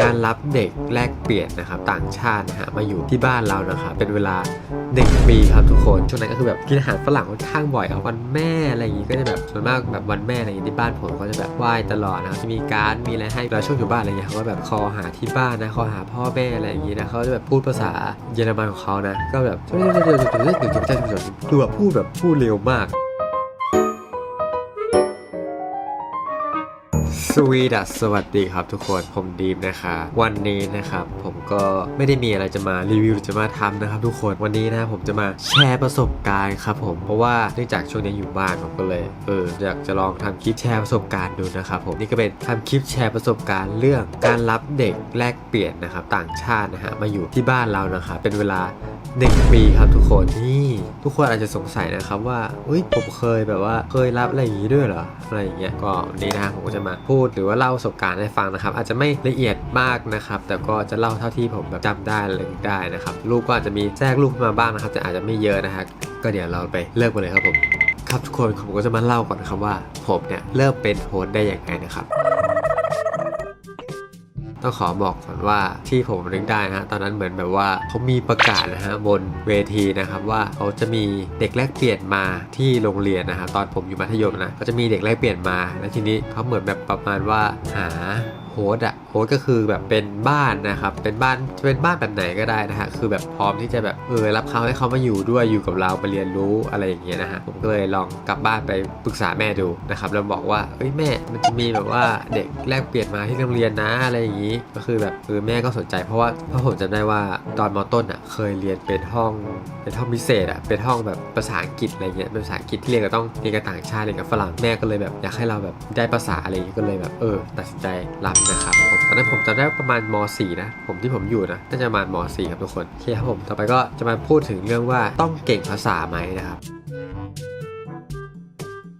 การรับเด็กแลกเปลี่ยนนะครับต่างชาตินะฮะมาอยู่ที่บ้านเรานะครับเป็นเวลาหนึ่งปีครับทุกคนช่วงนั้นก็คือแบบกินอาหารฝรั่งค่อนข้างบ่อยครับวันแม่อะไรอย่างงี้ก็จะแบบส่วนมากแบบวันแม่อะไรอย่างงี้ที่บ้านผมก็จะแบบไหว้ตลอดนะครับจะมีการ์ดมีอะไรให้เราช่วงอยู่บ้านอะไรเงี้ยเขาก็แบบคอหาที่บ้านนะคอหาพ่อแม่อะไรอย่างงี้นะเขาจะแบบพูดภาษาเยอรมันของเขานะก็แบบดูแบบพูดแบบพูดเร็วมาก สวีดัสสวัสดีครับทุกคนผมดีมนะคะ วันนี้นะครับผมก็ไม่ได้มีอะไรจะมารีวิวหรือจะมาทำนะครับ ทุกคนวันนี้นะผมจะมาแชร์ประสบการณ์ครับผมเพราะว่าเนื่องจากช่วงนี้อยู่บ้านผมก็เลยเอออยากจะลองทำคลิปแชร์ประสบการณ์ดูนะครับผมนี่ก็เป็นทำคลิปแชร์ประสบการณ์เรื่องการรับเด็กแลกเปลี่ยนนะครับต่างชาตินะฮะมาอยู่ที่บ้านเรานะครับเป็นเวลา หนึ่งปีครับทุกคนนี่ทุกคนอาจจะสงสัยนะครับว่าอุ้ยผมเคยแบบว่าเคยรับอะไรอย่างนี้ด้วยเหรออะไรอย่างเงี้ยก็นนี้นะฮะผมก็จะมาพูดหรือว่าเล่าประสบการณ์ให้ฟังนะครับ อาจจะไม่ละเอียดมากนะครับ แต่ก็จะเล่าเท่าที่ผมแบบจำได้เลยได้นะครับลูกก็อาจจะมีแทรกลูกมาบ้างนะครับแต่อาจจะไม่เยอะนะฮะก็เดี๋ยวเราไปเริ่มกันเลยครับผมครับทุกคนผมก็จะมาเล่าก่อนนะครับว่าผมเนี่ยเริ่มเป็นโฮสได้ยังไงนะครับ ต้องขอบอกก่อนว่าที่ผมนึกได้นะฮะตอนนั้นเหมือนแบบว่าเขามีประกาศนะฮะบนเวทีนะครับว่าเขาจะมีเด็กแลกเปลี่ยนมาที่โรงเรียนนะฮะตอนผมอยู่มัธยมนะก็จะมีเด็กแลกเปลี่ยนมา แล้วทีนี้เขาเหมือนแบบประมาณว่าหา โฮสอะโฮสก็คือแบบเป็นบ้านนะครับ เป็นบ้านจะเป็นบ้านแบบไหนก็ได้นะฮะ คือแบบพร้อมที่จะแบบเออรับเขาให้เขามาอยู่ด้วยอยู่กับเรามาเรียนรู้อะไรอย่างเงี้ยนะฮะ ผมก็เลยลองกลับบ้านไปปรึกษาแม่ดูนะครับ แล้วบอกว่าเอ้ยแม่ มันจะมีแบบว่าเด็กแลกเปลี่ยนมาที่โรงเรียนนะอะไรอย่างงี้ ก็คือแบบเออแม่ก็สนใจเพราะว่าเพราะผมจำได้ว่าตอนมต้นอะเคยเรียนเป็นห้องเป็นห้องพิเศษอะเป็นห้องแบบภาษาอังกฤษอะไรเงี้ยเป็นภาษาอังกฤษที่เรียนก็ต้องเรียนกับต่างชาติเรียนกับฝรั่งแม่ก็เลยแบบอยากให้เราแบบได้ภาษาอะไรอย่างเงี้ยก็เลยแบบเออตัดสินใจรับนะครับผมตอนนั้นผมจำได้ประมาณม .4 นะ ผมที่ผมอยู่นะน่าจะประมาณม .4 ครับทุกคนโอเคครับผมต่อไปก็จะมาพูดถึงเรื่องว่าต้องเก่งภาษาไหมนะครับ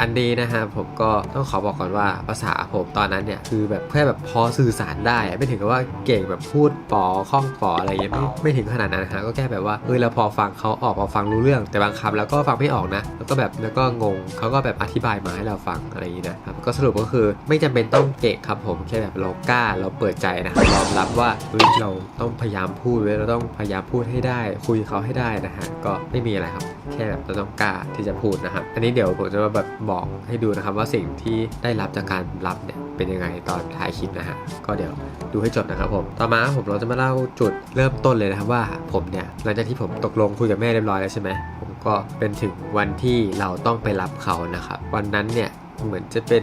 อันนี้นะฮะผมก็ต้องขอบอกก่อนว่าภาษาผมตอนนั้นเนี่ยคือแบบแค่แบบพอสื่อสารได้ไม่ถึงกับว่าเก่งแบบพูดปอคล่องปออะไรอย่างเงี้ยไม่ไม่ถึงขนาดนั้นนะฮะก็แค่แบบว่าเออเราพอฟังเขาออกพอฟังรู้เรื่อง แต่บางคำแล้วก็ฟังไม่ออกนะ แล้วก็แบบแล้วก็งงเขาก็แบบอธิบายมาให้เราฟังอะไรอย่างงี้นะครับก็สรุปก็คือไม่จำเป็นต้องเก่งครับผมแค่แบบเรากล้าเราเปิดใจนะยอมรับว่าเฮ้ยเราต้องพยายามพูดเว้ยเราต้องพยายามพูดให้ได้ คุยเขาให้ได้นะฮะก็ไม่มีอะไรครับ แค่แบบเราต้องกล้าที่จะพูดนะครับ อันนี้เดี๋ยวผมจะมาแบบบอกให้ดูนะครับ ว่าสิ่งที่ได้รับจากการรับเนี่ยเป็นยังไงตอนถ่ายคลิปนะฮะ ก็เดี๋ยวดูให้จบนะครับผม ต่อมาผมเราจะมาเล่าจุดเริ่มต้นเลยนะครับว่าผมเนี่ยหลังจากที่ผมตกลงคุยกับแม่เรียบร้อยแล้วใช่ไหมผมก็เป็นถึงวันที่เราต้องไปรับเขานะครับ วันนั้นเนี่ยเหมือนจะเป็น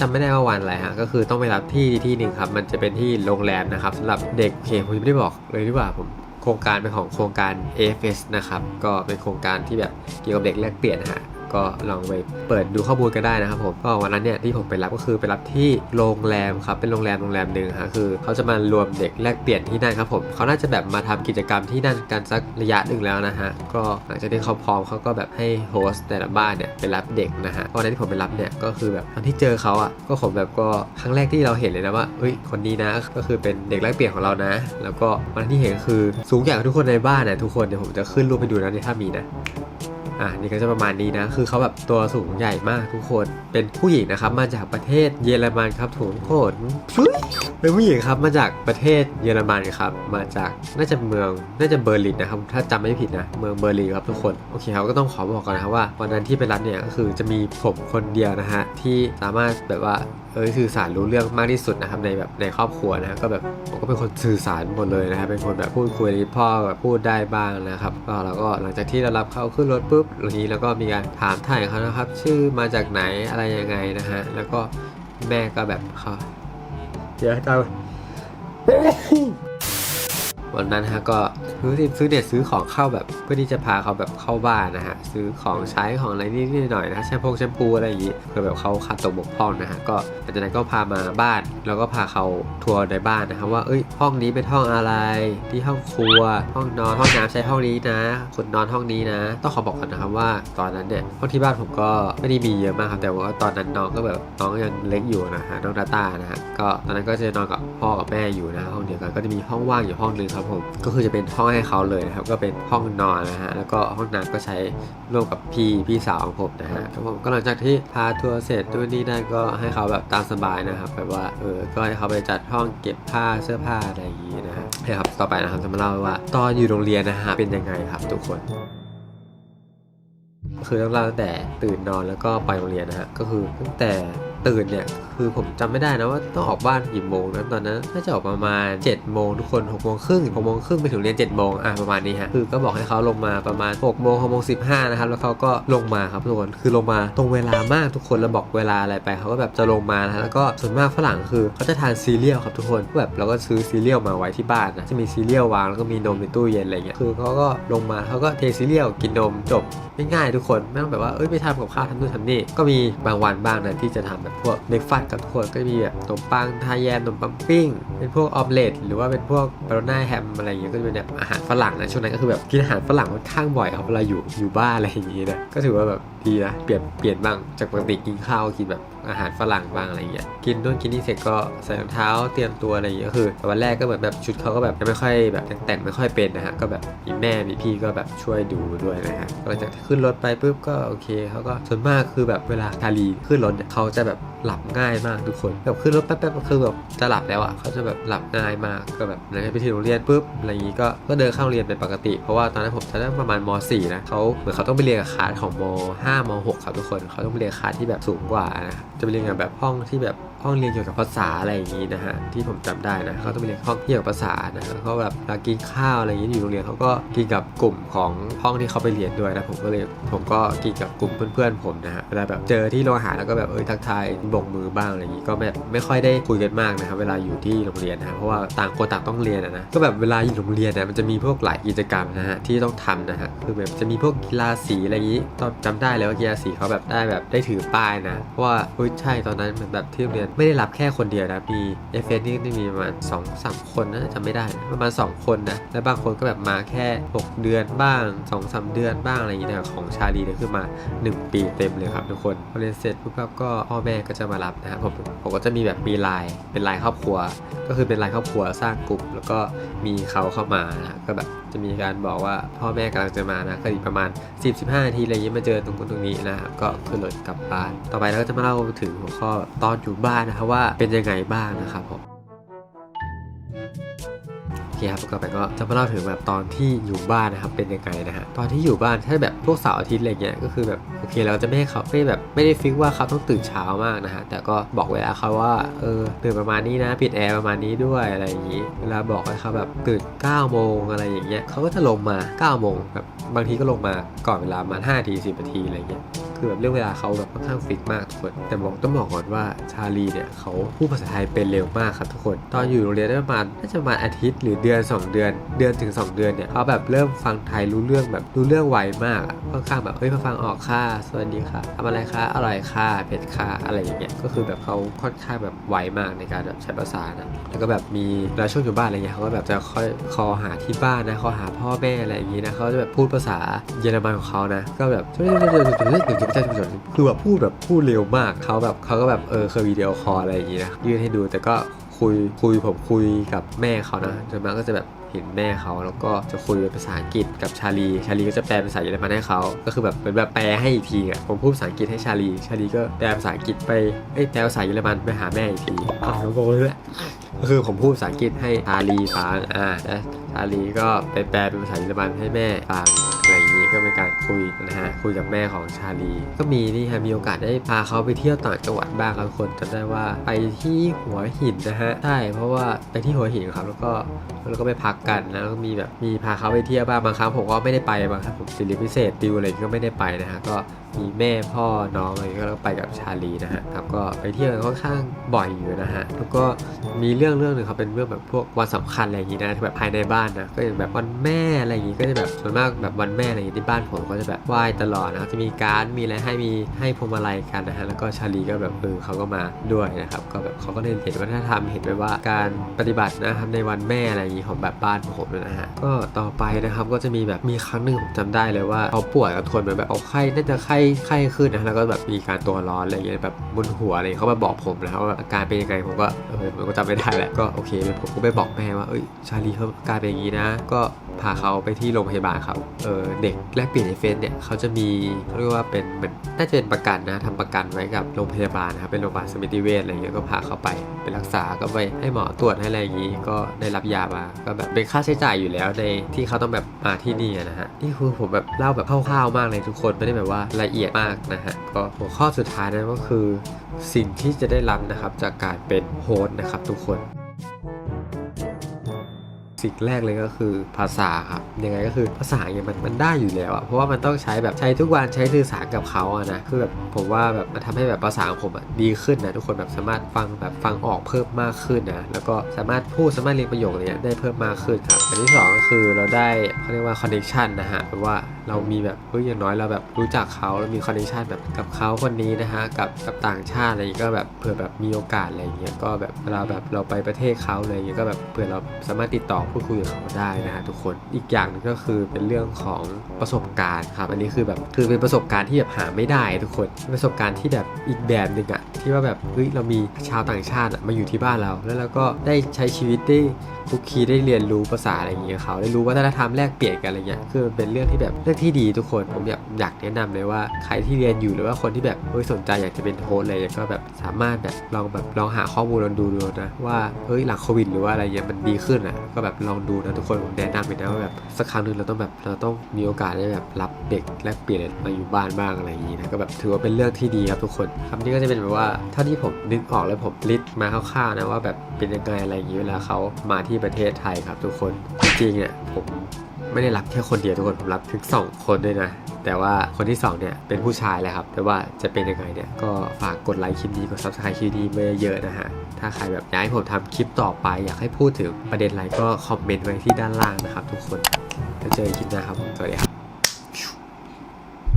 จำไม่ได้ว่าวันอะไรฮะก็คือต้องไปรับที่ที่หนึ่งครับ มันจะเป็นที่โรงแรมนะครับสำหรับเด็กโอเคผมยังไม่ได้บอกเลยดีกว่าผม โครงการเป็นของโครงการ AFS นะครับ ก็เป็นโครงการที่แบบเกี่ยวกับเด็กแลกเปลี่ยนฮะ ก็ลองไปเปิดดูข้อมูลกันได้นะครับผมก็วันนั้นเนี่ยที่ผมไปรับก็คือไปรับที่โรงแรมครับเป็นโรงแรมโรงแรมหนึ่งฮะคือเขาจะมารวมเด็กแลกเปลี่ยนที่นั่นครับผมเขาน่าจะแบบมาทำกิจกรรมที่นั่นกันสักระยะหนึ่งแล้วนะฮะก็หลังจากที่เขาพร้อมเขาก็แบบให้โฮสต์แต่ละบ้านเนี่ยไปรับเด็กนะฮะวันนั้นที่ผมไปรับเนี่ยก็คือแบบตอนที่เจอเขาอะก็ผมแบบก็ครั้งแรกที่เราเห็นเลยนะว่าเฮ้ยคนนี้นะก็คือเป็นเด็กแลกเปลี่ยนของเรานะ แล้วก็วันที่เห็นคือสูงใหญ่กว่าทุกคนในบ้านนะทุกคนเดี๋ยวผมจะขึ้นรูปไปดูนะเนี่ยถ้ามีนะ อ่านี่ก็จะประมาณนี้นะ คือเขาแบบตัวสูงใหญ่มากทุกคน เป็นผู้หญิงนะครับ มาจากประเทศเยอรมันครับทุกคนเป็นผู้หญิงครับมาจากประเทศเยอรมันครับ มาจากน่าจะเมืองน่าจะเบอร์ลินนะครับ ถ้าจำไม่ผิดนะ เมืองเบอร์ลินครับทุกคนโอเคครับก็ต้องขอบอกก่อนนะครับว่าวันนั้นที่ไปรับเนี่ยก็คือจะมีผมคนเดียวนะฮะที่สามารถแบบว่า เออสื่อสารรู้เรื่องมากที่สุดนะครับในแบบในครอบครัวนะก็แบบผมก็เป็นคนสื่อสารหมดเลยนะครับเป็นคนแบบพูดคุยพ่อแบบพูดได้บ้างนะครับก็เราก็หลังจากที่เรารับเขาขึ้นรถปุ๊บทีนี้แล้วก็มีการถามถ่ายเขานะครับ ชื่อมาจากไหนอะไรยังไงนะฮะแล้วก็แม่ก็แบบเขาเดี๋ยวให้ตา วันนั้นฮะก็ซื้อซื้อเด็ดซื้อของเข้าแบบเพื่อที่จะพาเขาแบบเข้าบ้านนะฮะซื้อของใช้ของอะไรนิดหน่อยนะแชมพูแชมพูอะไรอย่างงี้เพื่อแบบเขาขาดตกบกพร่องนะฮะก็หลังจากนั้นก็พามาบ้านแล้วก็พาเขาทัวร์ในบ้านนะครับว่าเอ้ยห้องนี้เป็นห้องอะไรที่ห้องครัว ห้องนอนห้องน้ำใช้ห้องนี้นะคุณนอนห้องนี้นะ ต้องขอบอกก่อนนะครับว่าตอนนั้นเนี่ยห้องที่บ้านผมก็ไม่ได้มีเยอะมากครับแต่ว่าตอนนั้นน้องก็แบบน้องยังเล็กอยู่นะฮะน้องดาต้านะฮะก็ตอนนั้นก็จะนอนกับพ่อกับแม่อยู่นะห้องเดียวกันก็จะมีห้องว่างอยู่ห้องนึงครับผมก็คือจะเป็นห้องให้เขาเลยนะครับ ก็เป็นห้องนอนนะฮะแล้วก็ห้องน้ำก็ใช้ร่วมกับพี่พี่สาวของผมนะฮะครับผมก็หลังจากที่พาทัวร์เสร็จด้วยนี่ได้ก็ให้เขาแบบตามสบายนะครับแบบว่าเออก็ให้เขาไปจัดห้องเก็บผ้าเสื้อผ้าอะไรอย่างงี้นะฮะโอเคครับต่อไปนะครับจะมาเล่าว่าตอนอยู่โรงเรียนนะฮะเป็นยังไงครับทุกคนคือต้องเล่าตั้งแต่ตื่นนอนแล้วก็ไปโรงเรียนนะฮะก็คือตั้งแต่ตื่นเนี่ย คือผมจำไม่ได้นะว่าต้องออกบ้านกี่โมงนะตอนนั้นน่าจะออกประมาณ7จ็ดโมงทุกคน6กโมงครึ่งหกโมงครึ่งไปถึงเรียน7จ็ดโมงอะประมาณนี้ฮะคือก็บอกให้เขาลงมาประมาณ6กโมงหกโมงสิบห้านะครับแล้วเขาก็ลงมาครับทุกคนคือลงมาตรงเวลามากทุกคนแล้วบอกเวลาอะไรไปเขาก็แบบจะลงมานะแล้วก็ส่วนมากฝรั่งคือเขาจะทานซีเรียลครับทุกคนแบบเราก็ซื้อซีเรียลมาไว้ที่บ้านนะจะมีซีเรียลวางแล้วก็มีนมในตู้เย็นอะไรเงี้ยคือเขาก็ลงมาเขาก็เทซีเรียลกินนมจบง่ายๆทุกคนไม่ต้องแบบว่าเอ้ยไปทำกับข้าวทำนู่นทำนี่ก็มีบางวันบ้างนะที่จะทำแบบพวกเบรกฟาสกับทุกคนก็มีแบบขนมปังทาแยมขนมปังปิ้ง เป็นพวกออมเล็ตหรือว่าเป็นพวกบาโรน่าแฮมอะไรอย่างเงี้ยก็จะเป็นแบบอาหารฝรั่งนะช่วงนั้นก็คือแบบกินอาหารฝรั่งค่อนข้างบ่อยครับเวลาอยู่อยู่บ้านอะไรอย่างงี้นะก็ถือว่าแบบดีนะเปลี่ยนเปลี่ยนบ้างจากปกติกินข้าวกินแบบอาหารฝรั่งบ้างอะไรอย่างเงี้ยกินนู่นกินนี่เสร็จก็ใส่รองเท้าเตรียมตัวอะไรอย่างเงี้ยคือวันแรกก็เหมือนแบบชุดเขาก็แบบยังไม่ค่อยแบบยังแต่งไม่ค่อยเป็นนะฮะก็แบบมีแม่มีพี่ก็แบบช่วยดูด้วยนะฮะหลังจากขึ้นรถไปปุ๊บก็โอเคเขาก็ส่วนมากคือแบบเวลาคารีขึ้นรถเนี่ยเขาจะแบบ หลับง่ายมากทุกคนแบบขึ้นรถแป๊บๆคือแบบจะหลับแล้วอะเขาจะแบบหลับง่ายมากก็แบบหลังจากไปที่โรงเรียนปุ๊บอะไรอย่างงี้ก็ก็เดินเข้าโรงเรียนเป็นปกติ เพราะว่าตอนนั้นผมจะได้ประมาณม .4 นะเขาเหมือนเขาต้องไปเรียนกับคลาสของม .5 ม .6 ครับทุกคนเขาต้องไปเรียนคลาสที่แบบสูงกว่านะจะไปเรียนกับแบบห้องที่แบบ ห้องเรียนเกี่ยวกับภาษาอะไรอย่างงี้นะฮะที่ผมจำได้นะเขาต้องไปเรียนห้องเกี่ยวกับภาษานะฮะเขาแบบลากินข้าวอะไรอย่างงี้อยู่โรงเรียนเขาก็กินกับกลุ่มของห้องที่เขาไปเรียนด้วยนะผมก็เลยผมก็กินกับกลุ่มเพื่อนๆผมนะฮะเวลาแบบเจอที่โรงอาหารแล้วก็แบบเออทักทายบกมือบ้างอะไรอย่างงี้ก็แบบไม่ค่อยได้คุยกันมากนะครับเวลาอยู่ที่โรงเรียนนะเพราะว่าต่างคนต่างต้องเรียนอะนะก็แบบเวลาอยู่โรงเรียนนะมันจะมีพวกหลายกิจกรรมนะฮะที่ต้องทำนะฮะคือแบบจะมีพวกกีฬาสีอะไรอย่างงี้ตอนจำได้เลยว่ากีฬาสีเขาแบบได้แบบได้ถือป้ายนะเพราะว่าเฮ้ยใช่ตอนนั้นเหมือนแบบที่โรงเรียนไม่ได้รับแค่คนเดียวนะมีเอฟเอนี่นี่มีประมาณสองสามคนนะจำไม่ได้ประมาณ 2 คนนะและบางคนก็แบบมาแค่ 6 เดือนบ้าง2อสเดือนบ้างอะไรอย่างเงี้นะครับของชาลีเนี่ยคือมา 1 ปีเต็มเลยครับทุกคนพอเรียนเสร็จปุ๊บก็พ่อแม่ก็จะมารับนะครับผมผมก็จะมีแบบมีไลน์เป็นไลน์ครอบครัว ก็คือเป็นไลน์ครอบครัวสร้างกลุ่ม แล้วก็มีเขาเข้ามานะก็แบบจะมีการบอกว่าพ่อแม่กำลังจะมานะก็อีกประมาณ 10-15นาทีอะไรอย่างงี้ยมาเจอตรงนู้นตรงนี้นะครับก็ขึ้นรถกลับบ้าน ต่อไปเราก็จะมาเล่าถึงหัวข้อตอนอยู่บ้านนะครับว่าเป็นยังไงบ้างนะครับผมโอเคครับต่อไปก็จะมาเล่าถึงแบบตอนที่อยู่บ้านนะครับเป็นยังไงนะฮะตอนที่อยู่บ้านถ้าแบบพวกเสาร์อาทิตย์อะไรเงี้ยก็คือแบบโอเคเราจะไม่ให้เขาไม่แบบไม่ได้ฟิกว่าเขาต้องตื่นเช้ามากนะฮะแต่ก็บอกเวลาเขาว่าเออตื่นประมาณนี้นะปิดแอร์ประมาณนี้ด้วยอะไรอย่างนี้เวลาบอกให้เขาแบบตื่น9โมงอะไรอย่างเงี้ยเขาก็จะลงมา9โมงแบบบางทีก็ลงมาก่อนเวลาประมาที10นาทีอะไรเงี้ยคือแบบเรื่องเวลาเขาแบบค่อนข้างฟิกมากทุกคน แต่บอกต้องบอกก่อนว่าชาลีเนี่ยเขาพูดภาษาไทยเป็นเร็วมากครับทุกคน ตอนอยู่โรงเรียนได้ประมาณน่าจะประมาณอาทิตย์หรือเดือน 2 เดือน เดือนถึง 2 เดือนเนี่ยเขาแบบเริ่มฟังไทยรู้เรื่องแบบรู้เรื่องไวมากค่อนข้างแบบเฮ้ยพอฟังออกค่ะสวัสดีค่ะทำอะไรคะอร่อยค่ะเผ็ดค่ะอะไรอย่างเงี้ยก็คือแบบเขาค่อนข้างแบบไวมากในการแบบใช้ภาษานะแล้วก็แบบมีเวลาช่วงอยู่บ้านอะไรเงี้ยเขาก็แบบจะค่อยคอหาที่บ้านนะคอหาพ่อแม่อะไรอย่างงี้นะเขาจะแบบพูดภาษาเยอรมันของเขานะก็แบบคือแบบพูดแบบพูดเร็วมากเขาแบบเขาก็แบบเออเคยวิดีโอคอลอะไรอย่างงี้นะยื่นให้ดูแต่ก็คุยคุยผมคุยกับแม่เขานะส่วนมากก็จะแบบเห็นแม่เขาแล้วก็จะคุยเป็นภาษาอังกฤษกับชาลีชาลีก็จะแปลเป็นภาษาเยอรมันให้เขาก็คือแบบเหมือนแบบแปลให้อีกทีอะผมพูดภาษาอังกฤษให้ชาลีชาลีก็แปลภาษาอังกฤษไปเอ้ยแปลภาษาเยอรมันไปหาแม่อีกทีอ้าวงงเลยแหละก็คือผมพูดภาษาอังกฤษให้ชาลีฟังอ่าแล้วชาลีก็ไปแปลเป็นภาษาเยอรมันให้แม่ฟังอะไรอย่างนี้ การคุยนะฮะคุยกับแม่ของชาลีก็มีนี่ฮะมีโอกาสได้พาเขาไปเที่ยวต่างจังหวัดบ้างครับางคนจำได้ว่าไปที่หัวหินนะฮะใช่เพราะว่าไปที่หัวหินครับแล้วก็แล้วก็ไปพักกันนะแล้วก็มีแบบมีพาเขาไปเที่ยวบ้างบางครั้งผมก็ไม่ได้ไปบางครั้งผมสิริพิเศษติวอะไรก็ไม่ได้ไปนะฮะก็ มีแม่พ่อน้องอะไรก็ไปกับชาลีนะฮะครับก็ไปเที่ยวกันค่อนข้างบ่อยอยู่นะฮะแล้วก็มีเรื่องเรื่องหนึ่งครับเป็นเรื่องแบบพวกวันสำคัญอะไรอย่างนี้นะแบบภายในบ้านนะก็อย่างแบบวันแม่อะไรอย่างนี้ก็จะแบบส่วนมากแบบวันแม่อะไรอย่างนี้ที่บ้านผมก็จะแบบไหว้ตลอดนะจะมีการ์ดมีอะไรให้มีให้พวงมาลัยกันนะฮะแล้วก็ชาลีก็แบบเออเขาก็มาด้วยนะครับก็แบบเขาก็ได้เห็นวัฒนธรรมเห็นไปว่าการปฏิบัตินะครับในวันแม่อะไรอย่างนี้ของแบบบ้านผมนะฮะก็ต่อไปนะครับก็จะมีแบบมีครั้งหนึ่งผมจำได้เลยว่าเขาป่วยกับทนเหมือนแบบเอาไข้น่าจะไข้ไข้ขึ้นนะแล้วก็แบบมีการตัวร้อนอะไรเงี้ยแบบบุนหัวอะไรเขามาบอกผมนะครับว่าอาการเป็นยังไงผมก็เออผมก็จำไม่ได้แหละก็โอเคผมก็ไปบอกแม่ว่าเอ้ยชาลีเขาอาการเป็นอย่างนี้นะ ก็ พาเขาไปที่โรงพยาบาลครับเออเด็กแลกเปลี่ยนในเฟซเนี่ยเขาจะมีเขาเรียกว่าเป็นเหมือนน่าจะเป็นประกันนะทำประกันไว้กับโรงพยาบาลนะครับเป็นโรงพยาบาลสมิติเวชอะไรเงี้ยก็พาเขาไปไปรักษาก็ไปให้หมอตรวจให้อะไรอย่างงี้ ก็ได้รับยามาก็แบบเป็นค่าใช้จ่ายอยู่แล้วในที่เขาต้องแบบมาที่นี่นะฮะนี่คือผมแบบเล่าแบบคร่าวๆมากเลยทุกคนไม่ได้แบบว่าละเอียดมากนะฮะก็หัวข้อสุดท้ายนะก็คือ สิ่งที่จะได้รับนะครับจากการเป็นโฮสต์นะครับทุกคน สิ่งแรกเลยก็คือภาษาครับยังไงก็คือภาษาเนี่ยมันมันได้อยู่แล้วอะเพราะว่ามันต้องใช้แบบใช้ทุกวันใช้สื่อสารกับเขาอะนะคือแบบผมว่าแบบมันทำให้แบบภาษาของผมอะดีขึ้นนะทุกคนแบบสามารถฟังแบบฟังออกเพิ่มมากขึ้นนะแล้วก็สามารถพูดสามารถเรียนประโยคเนี้ยได้เพิ่มมากขึ้นครับอันที่สองก็คือเราได้เขาเรียกว่าคอนเนคชันนะฮะแปลว่า เรามีแบบเฮ้ยอย่างน้อยเราแบบรู้จักเขาแล้วมีคอนเนคชันแบบกับเขาคนนี้นะฮะกับกับต่างชาติอะไรก็แบบเผื่อแบบมีโอกาสอะไรอย่างเงี้ยก็แบบเวลาแบบเราไปประเทศเขาอะไรอย่างเงี้ยก็แบบเผื่อเราสามารถติดต่อพูดคุยกับเขาได้นะฮะทุกคนอีกอย่างหนึงก็คือเป็นเรื่องของประสบการณ์ครับอันนี้คือแบบคือเป็นประสบการณ์ที่แบบหาไม่ได้ทุกคนประสบการณ์ที่แบบอีกแบบหนึ่งอะ ที่ว่าแบบเฮ้ยเรามีชาวต่างชาติมาอยู่ที่บ้านเรา แล้วเราก็ได้ใช้ชีวิตได้คุกคีได้เรียนรู้ภาษาอะไรอย่างเงี้ยเขาได้รู้วัฒนธรรมแลกเปลี่ยนกันอะไรเงี้ยคือมันเป็นเรื่องที่แบบเรื่องที่ดีทุกคนผมอยากอยากแนะนำเลยว่าใครที่เรียนอยู่หรือว่าคนที่แบบเฮ้ยสนใจอยากจะเป็นโฮสอะไรเงี้ยก็แบบสามารถแบบลองแบบลองหาข้อมูลลองดูดูนะว่าเฮ้ยหลังโควิดหรือว่าอะไรเงี้ยมันดีขึ้นอะก็แบบลองดูนะทุกคนผมแนะนำเลยนะว่าแบบสักครั้งหนึ่งเราต้องแบบเราต้องมีโอกาสได้แบบรับเด็กแลกเปลี่ยนมาอยู่บ้านบ้างอะไรอย่างงี้นะก็แบบถือว่าเป็นเรื่องที่ดีครับทุกคนคำนี้ก็จะเป็นแบบว่าเท่าที่ผมนึกออกแล้วผมลิสต์มาคร่าวๆนะว่าแบบเป็นยังไงอะไรอย่างงี้เวลาเขามาที่ประเทศไทยครับทุกคนจริงๆเนี่ยผมไม่ได้รับแค่คนเดียวทุกคนผมรับถึงสองคนด้วยนะแต่ว่าคนที่สองเนี่ยเป็นผู้ชายแหละครับแต่ว่าจะเป็นยังไงเนี่ยก็ฝากกดไลค์คลิปนี้กด subscribe คลิปนี้ไว้เยอะๆนะฮะถ้าใครแบบอยากให้ผมทำคลิปต่อไป อยากให้พูดถึงประเด็นอะไรก็คอมเมนต์ไว้ที่ด้านล่างนะครับทุกคนแล้วเจอกันคลิปหน้าครับสวัสดีครับ